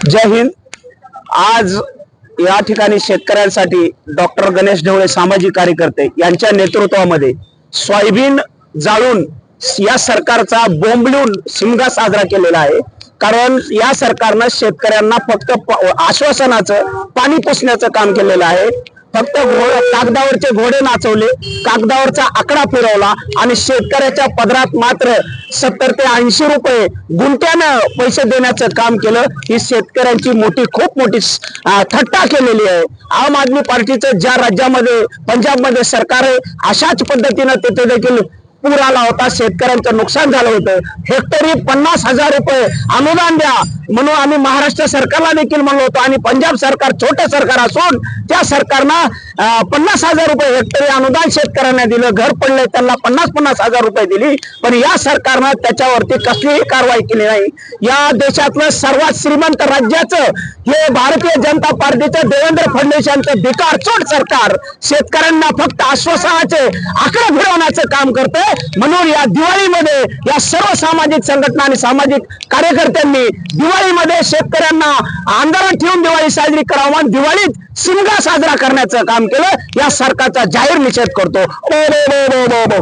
जय हिंद. आज या ठिकाणी शेतकऱ्यांसाठी डॉक्टर गणेश ढवळे सामाजिक कार्यकर्ते यांच्या नेतृत्वामध्ये सोयाबीन जाळून या सरकारचा बोंबलून शिमगा साजरा केलेला आहे. कारण या सरकारनं शेतकऱ्यांना फक्त आश्वासनाचं पाणी पुसण्याचं काम केलेलं आहे. फक्त घोडे कागदावरचे घोडे नाचवले कागदावरचा आकडा फिरवला आणि शेतकऱ्याच्या पदरात मात्र सत्तर ते ऐंशी रुपये गुंट्यानं पैसे देण्याचं काम केलं. ही शेतकऱ्यांची मोठी खूप मोठी थट्टा केलेली आहे. आम आदमी पार्टीचं ज्या राज्यामध्ये पंजाबमध्ये सरकार आहे अशाच पद्धतीनं तिथे देखील पूर आला होता शेतकऱ्यांचं नुकसान झालं होतं. हेक्टरी पन्नास हजार रुपये अनुदान द्या. म्हणून आम्ही महाराष्ट्र सरकारला देखील म्हणलो होतो आणि पंजाब सरकार छोटं सरकार असून त्या सरकारनं पन्नास हजार रुपये हेक्टरी अनुदान शेतकऱ्यांना दिलं घर पडले त्यांना पन्नास पन्नास हजार रुपये दिली. पण या सरकारनं त्याच्यावरती कसलीही कारवाई केली नाही. या देशातलं सर्वात श्रीमंत राज्याचं हे भारतीय जनता पार्टीचं देवेंद्र फडणवीस यांचं सरकार शेतकऱ्यांना फक्त आश्वासनाचे आकडे फिरवण्याचं काम करते म्हणून या दिवाळीमध्ये या सर्व सामाजिक संघटना आणि सामाजिक कार्यकर्त्यांनी दिवाळीमध्ये शेतकऱ्यांना आंदोलन ठेवून दिवाळी साजरी करावं दिवाळीत शिमगा साजरा करण्याचं काम केलं या सरकारचा जाहीर निषेध करतो. ओ, ओ,